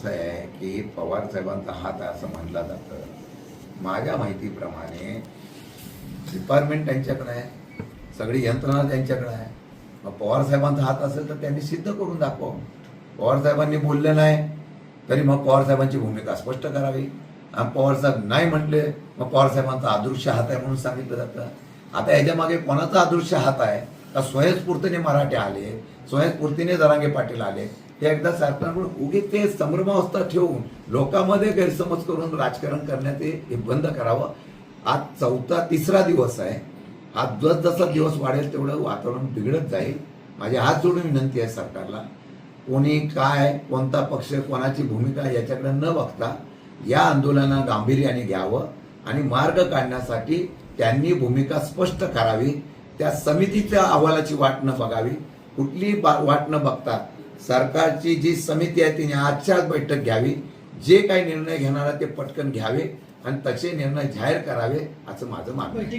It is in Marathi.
असं आहे की पवार साहेबांचा हात आहे असं म्हटलं जातं. माझ्या माहितीप्रमाणे डिपार्टमेंट त्यांच्याकडे आहे सगळी यंत्रणा त्यांच्याकडे आहे. मग पवार साहेबांचा हात असेल तर त्यांनी सिद्ध करून दाखवा पवार साहेबांनी बोलले नाही तरी मग पवार साहेबांची भूमिका स्पष्ट करावी. आणि पवारसाहेब नाही म्हटले मग पवारसाहेबांचा अदृश्य हात आहे म्हणून सांगितलं जातं. आता याच्या मागे कोणाचा अदृश्य हात आहे? का स्वयंस्फूर्तीने मराठे आले स्वयंस्फूर्तीने जरांगे पाटील आले? हे एकदा सरकारकडून उगी ते संभ्रमावस्था ठेवून लोकांमध्ये गैरसमज करून राजकारण करण्यात हे बंद करावं. आज चौथा तिसरा दिवस आहे. आज जस जसा दिवस वाढेल तेवढं वातावरण बिघडत जाईल. माझी हात जोडून विनंती आहे सरकारला. कोणी काय कोणता पक्ष कोणाची भूमिका याच्याकडे न बघता या आंदोलनाला गांभीर्याने घ्यावं आणि मार्ग काढण्यासाठी त्यांनी भूमिका स्पष्ट करावी. त्या समितीच्या अहवालाची वाट न बघावी. कुठली बा- वाट न बघता सरकारची जी समिती आहे तिने आजच्याच बैठक घ्यावी. जे काही निर्णय घेणार आहे ते पटकन घ्यावे आणि तसे निर्णय जाहीर करावे असं माझं मागणं आहे.